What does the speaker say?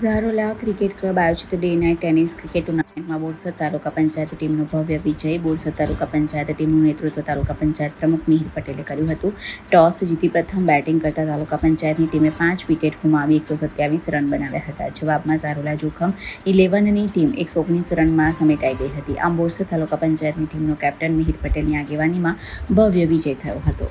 Zarola cricket club આયોજિત day night tennis cricket ટુર્નામેન્ટમાં બોરસદ તાલુકા પંચાયત ટીમનો ભવ્ય વિજય. બોરસદ તાલુકા પંચાયત ટીમનું નેતૃત્વ તાલુકા પંચાયત પ્રમુખ મિહિર પટેલે કર્યું હતું. ટોસ જીતી પ્રથમ બેટિંગ કરતા તાલુકા પંચાયતની ટીમે પાંચ વિકેટ ગુમાવી, એકસો સત્યાવીસ રન બનાવ્યા હતા. જવાબમાં ઝારોલા જોખમ ઇલેવનની ટીમ એકસો ઓગણીસ રનમાં સમેટાઈ ગઈ હતી. આમ બોરસદ તાલુકા પંચાયતની ટીમનો કેપ્ટન મિહિર પટેલની આગેવાનીમાં ભવ્ય વિજય થયો હતો.